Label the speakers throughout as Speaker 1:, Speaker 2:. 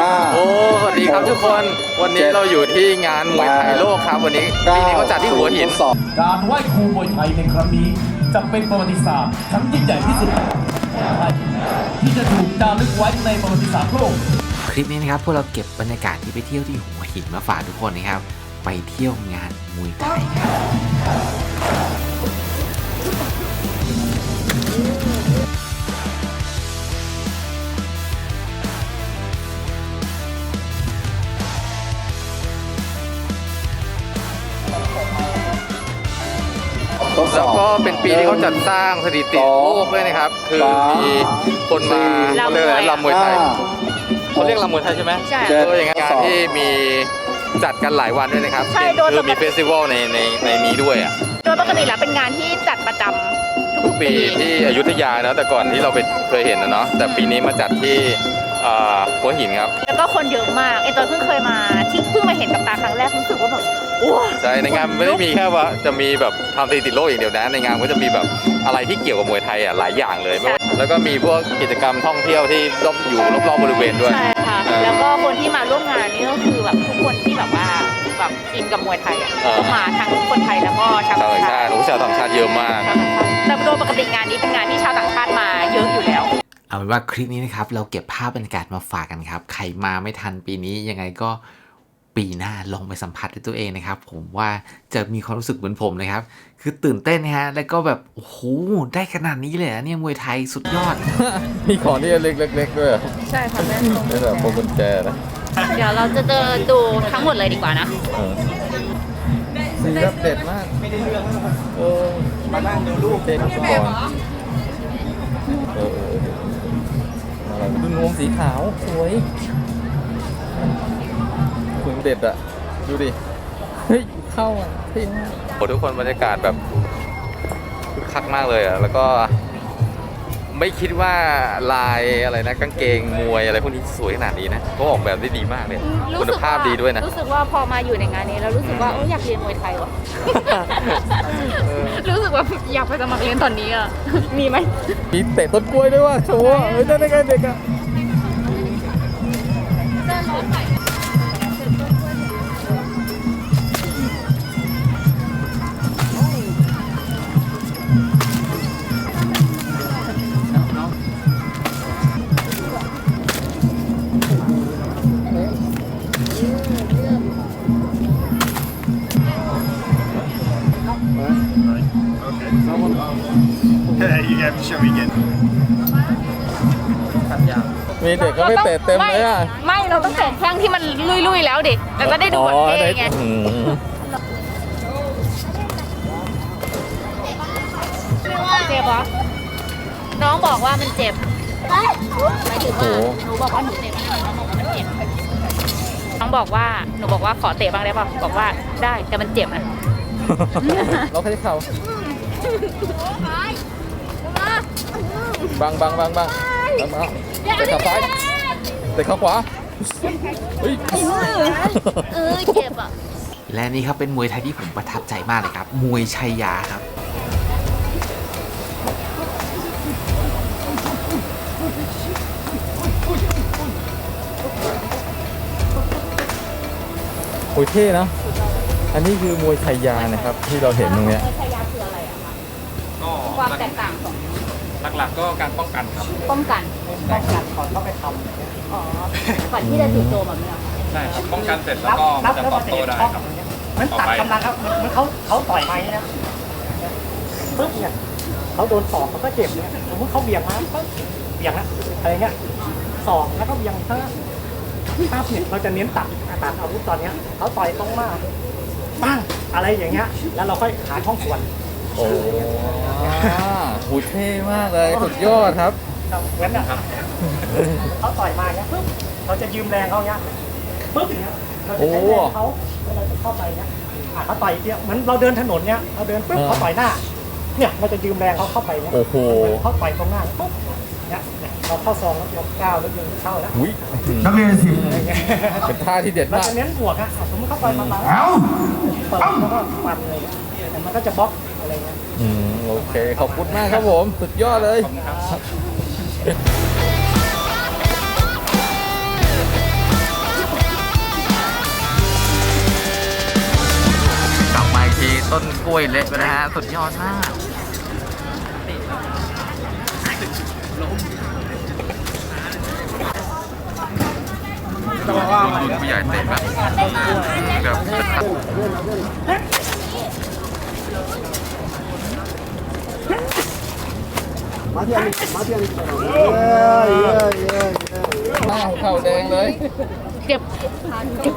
Speaker 1: ห้า
Speaker 2: โอ้สวัสดีครับทุกคน วันนี้
Speaker 1: เจ็ด
Speaker 2: เราอยู่ที่งานมวยไทยโลกครับวันนี้ปีนี้เขาจัดที่หัวหิน
Speaker 1: สอง
Speaker 3: การไหว้ครูมวยไทยในครั้งนี้ จะเป็นประวัติศาสตร์ครั้งยิ่งใหญ่ที่สุดของไทยที่จะถูกจารึกไว้ในประวัติศาสตร์โลก
Speaker 4: คลิปนี้นะครับพวกเราเก็บบรรยากาศที่ไปเที่ยวที่หัวหินมาฝากทุกคนนะครับ ไปเที่ยวงานมวยไทยครับ
Speaker 2: เป็นปีที่เขาจัดสร้างสถิติโลกด้วยนะครับ คือมีคนมาเขาเรียกอะไรลำมวยไทย
Speaker 1: ห้า
Speaker 2: เขาเรียกลำมวยไทยใช่ไหม
Speaker 5: ใช่
Speaker 1: เจ็ด
Speaker 2: เอออย่างงานที่มีจัดกันหลายวันด้วยนะครับ
Speaker 5: ใช่โดย
Speaker 2: คือมี
Speaker 5: ปกติ
Speaker 2: เฟสติวัลในในในนี้ด้วยอะ
Speaker 5: โดยปกติแล้วเป็นงานที่จัดประจำ
Speaker 2: ทุ
Speaker 5: ทุ
Speaker 2: ก
Speaker 5: กๆ
Speaker 2: ปี
Speaker 5: ปี
Speaker 2: ที่อยุธยาเนอะแต่ก่อนที่เราไปเคยเห็นนะเนาะแต่ปีนี้มาจัดที่อ่าหัวหินครับ
Speaker 5: แล้วก็คนเยอะมากไอตอนเพิ่งเคยมาที่เพิ่งมาเห็นกับตา ครั้งแรกรู้สึกว่าแบบโอ้
Speaker 2: ใช่ในงานไม่ได้มีแค่ว่าจะมีแบบทำสถิติโลกอย่างเดียวนะในงานก็จะมีแบบอะไรที่เกี่ยวกับมวยไทยอะหลายอย่างเลยไม่ว่าแล้วก็มีพวกกิจกรรมท่องเที่ยวที่รอบอยู่รอบๆบริเวณด้วย
Speaker 5: ใช่ค่ะ
Speaker 2: เออ
Speaker 5: แล้วก็คนที่มาร่วมงานนี่ก็คือแบบทุกคนที่แบบว่าแบบอินกับมวยไทยอะ
Speaker 2: เออ
Speaker 5: มาทั้งคนไทยแล้วก็ชาว
Speaker 2: ชาว
Speaker 5: ต่าง
Speaker 2: ต่าง
Speaker 5: ชา
Speaker 2: ชา
Speaker 5: ติ
Speaker 2: ติโอ้ชาวต่างชาติเยอะมาก
Speaker 5: แต่โดยปกติงานนี้เป็นงานที่ชาวต่างชาติมาเยอะอยู่แล้ว
Speaker 4: เอาเป็นว่าคลิปนี้นะครับ เราเก็บภาพบรรยากาศมาฝากกันครับ ใครมาไม่ทันปีนี้ยังไงก็ ปีหน้าลองไปสัมผัสด้วยตัวเองนะครับ ผมว่าจะมีความรู้สึกเหมือนผมนะครับ คือตื่นเต้นนะฮะ แล้วก็แบบ โอ้โห ได้ขนาดนี้เลยเหรอเนี่ยมวยไทยสุดยอด
Speaker 2: มีของที่เล็กๆด้วย
Speaker 5: ใช่ค่ะแม่
Speaker 2: นี่แบบพวงกุญแจนะ
Speaker 5: เดี๋ยวเราจะเดินดูทั้งหมดเลยดีกว่านะ
Speaker 2: สีแบบเด็ดมากเออมานั่งดูรูปเด็กก่อนเออเออเอออะไรดูนวมสีขาวสวยคุณ เด็ดอะดูดิ เฮ้ย เข้าอะเท่มากโอ้ทุกคนบรรยากาศแบบคึกคักมากเลยอะแล้วก็ ไม่คิดว่าลายอะไรนะกางเกงมวยอะไรพวกนี้สวยขนาดนี้นะเขาออกแบบได้ดีมากเลยคุณภาพดีด้วยนะ
Speaker 5: รู้สึกว่าพอมาอยู่ในงานนี้แล้วรู้สึกว่าเอออยากเรียนมวยไทยว่ะ รู้สึกว่าอยากไปสมัครเรียนตอนนี้อะ มีไหม
Speaker 2: มีเตะต้นกล้วยด้วยว่ะโชว์อะเฮ้ยได้ได้ไงเด็กอะ มีเด็กก็ไม่เตะเต็มเลยอะ
Speaker 5: ไม่เราต้องเตะแข้งที่มันลุยๆแล้วดิแล้วก็ได้ดูบอลเท่ไง
Speaker 2: อืม
Speaker 5: เจ็บเหรอน้องบอกว่ามันเจ็บหมายถึงว่าหนูบอกว่าหนูเตะมันน้องบอกว่ามันเจ็บน้องบอกว่าหนูบอกว่าขอเตะบ้างได้ป่ะบอกว่าได้แต่มันเจ็บนะ
Speaker 2: เราแค่เข่า บังบังบังบังบังบังเตะขาซ้ายเตะขาขวาเฮ้ย
Speaker 5: เออเจ็บอะ
Speaker 4: และนี่ครับเป็นมวยไทยที่ผมประทับใจมากเลยครับ มวยชัยยาครับ
Speaker 2: โอ้ยเท่นะ อันนี้คือมวยไทยยานะครับ ที่เราเห็นตรงเนี้ย
Speaker 5: ชายาคืออะไรอะคะความแตกต่างของ
Speaker 2: หลักๆก็การป้องกันครับ
Speaker 5: ป้องกันป้องกันก่อนเข้าไปทำอ๋อก่อนที่จะจู่โจมแบบนี้เหรอ
Speaker 2: ใช่ครับป้องกันเสร็จแล้วก็จะตอบโต้ได้ครับ
Speaker 6: มันตัดกำลังครับมันมันเขาเขาต่อยมาอย่างนี้นะปึ๊บเนี่ยเขาโดนสอกเขาก็เจ็บเนี่ยสมมติเขาเบี่ยงมาปึ๊บเบี่ยงนะอะไรเงี้ยสอกแล้วก็เบี่ยงซะปั๊บเนี่ยเราจะเน้นตัดตัดอาวุธตอนเนี้ยเขาต่อยตรงมาปั้งอะไรอย่างเงี้ย แล้วเราค่อยหาช่องส่วน
Speaker 2: โอ้โหเท่มากเลยสุดยอดครับ
Speaker 6: เหมือนนะครับเขาต่อยมาอย่างเงี้ยปึ๊บเราจะยืมแรงเขาเงี้ยปึ๊บอย่างเงี้ยเราจะใช้แรงเขาเวลาจะเข้าไปเงี้ยอะเขาต่อยเดียวเหมือนเราเดินถนนเนี้ยเราเดินปึ๊บ
Speaker 2: เออ
Speaker 6: เขาต่อยหน้า เนี่ยเราจะยืมแรงเขาเข้าไปเนี้ย
Speaker 2: โอ้โห
Speaker 6: เขาต่อยตรงหน้าปุ๊บเนี่ยเนี่ยเราเข้าซองแล้วยกก้าวแล้วยิงเข้าแล้ว
Speaker 2: อุ้ย
Speaker 1: นักเรียนสิบ
Speaker 6: อะไรเงี้ย
Speaker 2: เป็นท่าที่เด็ด
Speaker 6: เรา
Speaker 2: มาก
Speaker 6: จะเน้นบวกอะอะสมมติเขาต่อยมาแล้วเปิดแล้วก็ฟันเลยแต่ มันก็จะบล็อกอะไรเงี้ย
Speaker 2: อืมโอเค ขอบคุณมากครับผม สุดยอดเลย
Speaker 6: กลับมาที
Speaker 2: ต้นกล้วยเละไนะฮะ สุดยอดมาก รุ่นผู้ใหญ่เต็มแบบแบบ หน้าเข่าแดงเลย
Speaker 5: เจ็บเจ็บ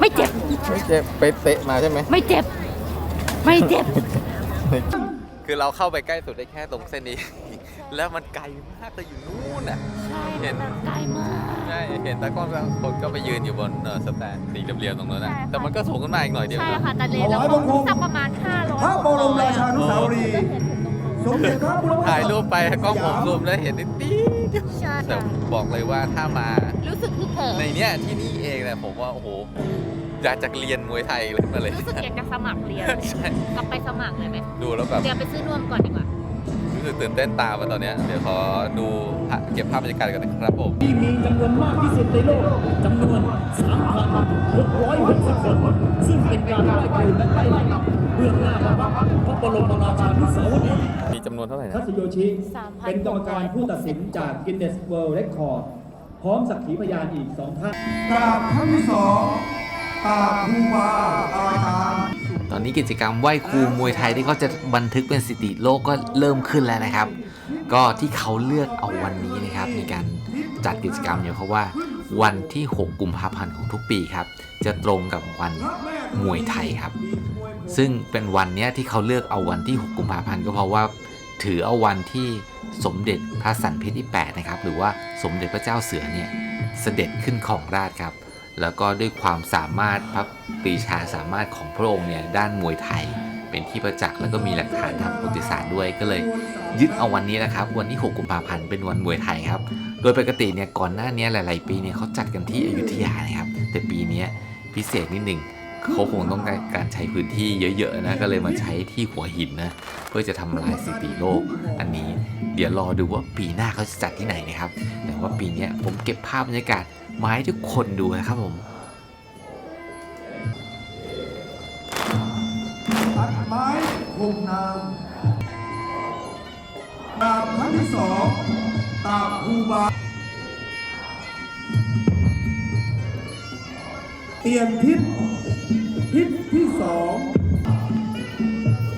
Speaker 5: ไม่เจ็บ
Speaker 2: ไม่เจ็บไปเตะมาใช่ไหม
Speaker 5: ไม่เจ็บ ไม่เจ็บ
Speaker 2: คือเราเข้าไปใกล้สุดได้แค่ตรงเส้นนี้ แล้วมันไกลมากเลยอยู่นู่นอะ เห็น
Speaker 5: ไกลมาก
Speaker 2: ใช่เห็นตากล้องบางคนก็ไปยืนอยู่บนเออสแตนสีเหลี่ยมๆตรงนั้นนะ
Speaker 5: ใช่ค่ะ
Speaker 2: แต่มันก็สูงขึ้นมาอีกหน่อยเดียว
Speaker 5: ใช่ค่ะแต่เลนเราสักประมาณ500
Speaker 1: พระบรมราชานุสาวรีย์ สมเด็จพระบุรพ
Speaker 2: ถ่ายรูปไปกล้องผมซูมแล้วเห็นนิดเดียว
Speaker 5: ใช่
Speaker 2: แต่
Speaker 5: ค่ะ
Speaker 2: บอกเลยว่าถ้ามา
Speaker 5: รู้สึกฮึกเหิม
Speaker 2: ในเนี้ยที่นี่เองเนี่ยผมว่าโอ้โหอยากจะเรียนมวยไทยเลยมาเลย
Speaker 5: รู้สึกอยากจะสมัครเรียน
Speaker 2: ใช่
Speaker 5: กลับไปสมัครเลยไหม
Speaker 2: ดูแล้วแบบ
Speaker 5: เดี๋ยวไปซื้อนวมก่อนดีกว่า
Speaker 2: รู้สึกตื่นเต้นตามมาตอนเนี้ยเดี๋ยวขอดูภาพเก็บภาพบรรยากาศกันนะครับผม
Speaker 3: ที่มีจำนวนมากที่สุดในโลกจำนวน3,660คนซึ่งเป็นการไหว้ครูและไล่ลำดับเบื้องหน้าพระพักตร์พระบรมราชานุสาวรีย์
Speaker 2: มีจำนวนเท่าไหร่นะ
Speaker 3: ทัศโยชิ
Speaker 5: 3,000
Speaker 3: เป็นกรรมการผู้ตัดสินจาก Guinness World Record พร้อมสักขีพยานอีกสองท่าน
Speaker 1: กราบครั้งที่สองกราบครูบาอาจารย์
Speaker 4: ตอ นี้กิจกรรมไหว้ครูมวยไทยที่เขาจะบันทึกเป็นสถิติโลกก็เริ่มขึ้นแล้วนะครับ ก็ที่เขาเลือกเอาวันนี้นะครับในการจัดกิจกรรมเนี่ยเพราะว่าวันที่ 6 กุมภาพันธ์ของทุกปีครับ จะตรงกับวันมวยไทยครับ ซึ่งเป็นวันเนี้ยที่เขาเลือกเอาวันที่ 6 กุมภาพันธ์ก็เพราะว่าถือเอาวันที่สมเด็จพระสันเพชรที่ 8 นะครับ หรือว่าสมเด็จพระเจ้าเสือเนี่ยเสด็จขึ้นของราชครับ แล้วก็ด้วยความสามารถพระปรีชาสามารถของพระองค์เนี่ยด้านมวยไทย เป็นที่ประจักษ์แล้วก็มีหลักฐานทางประวัติศาสตร์ด้วยก็เลย ยึดเอาวันนี้นะครับ วันที่ 6 กุมภาพันธ์เป็นวันมวยไทยครับ โดยปกติเนี่ยก่อนหน้านี้หลาย ๆ ปีเนี่ยเขาจัดกันที่อยุธยานะครับ แต่ปีนี้พิเศษนิดหนึ่งเขาคงต้องการใช้พื้นที่เยอะ ๆ นะ ก็เลยมาใช้ที่หัวหินนะ เพื่อจะทำลายสถิติโลก อันนี้ เดี๋ยวรอดูว่าปีหน้าเขาจะจัดที่ไหนนะครับ แต่ว่าปีนี้ผมเก็บภาพบรรยากาศมาให้ทุกคนดูนะครับผม
Speaker 1: ตัดไม้คงนามกราบครั้งที่สองกราบคูบา เปลี่ยนทิศทิศที่สอง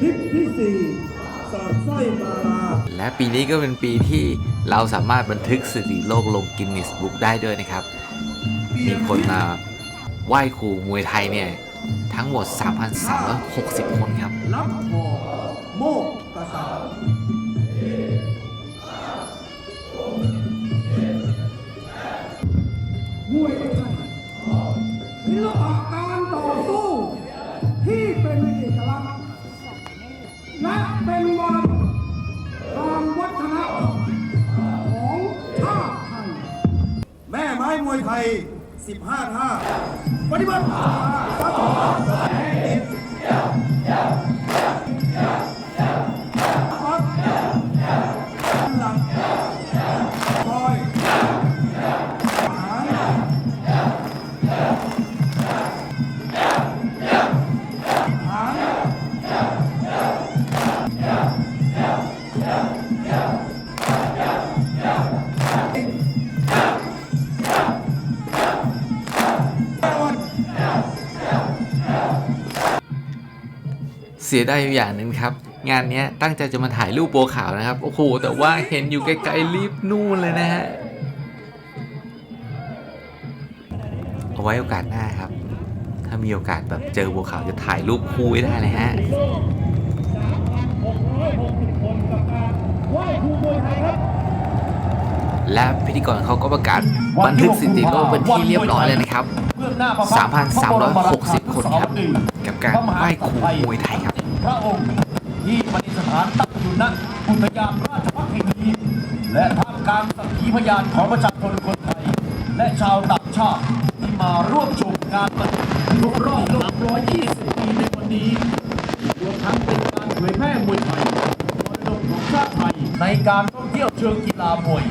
Speaker 1: ทิศที่สี่ สร้อยมาลา
Speaker 4: และปีนี้ก็เป็นปีที่เราสามารถบันทึกสถิติโลกลงกินนิสบุ๊กได้ด้วยนะครับ มีคนมาไหว้ครูมวยไทยเนี่ย ทั้งหมด 3,360 คนครับ
Speaker 1: รับพอโมกกษามวย 15ท่าปฏิบัติฟัดห
Speaker 4: เสียดายอยู่อย่างหนึ่งครับ งานนี้ตั้งใจจะมาถ่ายรูปโบัวขาวนะครับ โอ้โห แต่ว่าเห็นอยู่ไกลๆรีบนู่นเลยนะฮะ เอาไว้โอกาสหน้าครับ ถ้ามีโอกาสแบบเจอบัวขาวจะถ่ายรูปคู่ได้เลยฮะและพิธีกรเขาก็ประกาศบันทึกสถิติโลกเป็นที่เรียบร้อยเลยนะครับ 3,360 คนครับ กับการไหว้ครูมวยไทยครับ
Speaker 3: พระองค์ ที่ประดิษฐานตั้งอยู่ณอุทยานราชพักษ์แห่งนี้และท่ามกลางสักขีพยานของประชาชนคนไทย และชาวต่างชาติที่มาร่วมชมงานวันครบรอบ320 ปีในวันนี้รวมทั้งเป็นการเผยแพร่มวยไทยมรดกของชาติไทยในการท่องเที่ยวเชิงกีฬามวย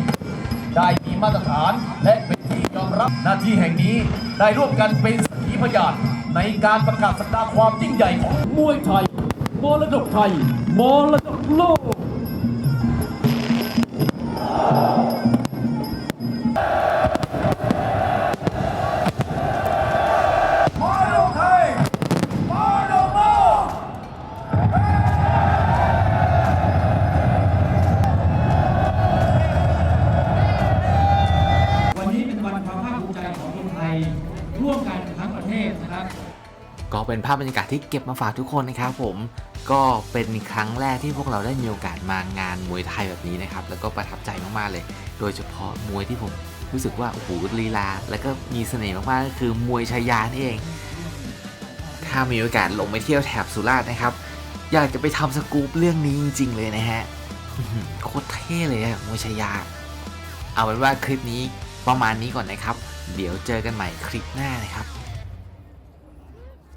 Speaker 3: ได้มีมาตรฐานและเป็นที่ยอมรับหน้าที่แห่งนี้ได้ร่วมกันเป็นสักขีพยานในการประกาศสักดาความยิ่งใหญ่ของมวยไทย มรดกไทยมรดกโลก
Speaker 6: เป็นภา
Speaker 4: พบรรยากาศที่เก็บมาฝากทุกคนนะครับผมก็เป็นครั้งแรกที่พวกเราได้มีโอกาสมางานมวยไทยแบบนี้นะครับ แล้วก็ประทับใจมากๆเลย โดยเฉพาะมวยที่ผมรู้สึกว่าโอ้โหลีลา แล้วก็มีเสน่ห์มากๆก็คือมวยชายานี่เอง ถ้ามีโอกาสลงไปเที่ยวแถบสุราษฎร์นะครับ อยากจะไปทำสกู๊ปเรื่องนี้จริง ๆ เลยนะฮะโคตรเท่เลยอะมวยชายา เอาเป็นว่าคลิปนี้ประมาณนี้ก่อนนะครับ เดี๋ยวเจอกันใหม่คลิปหน้านะครับ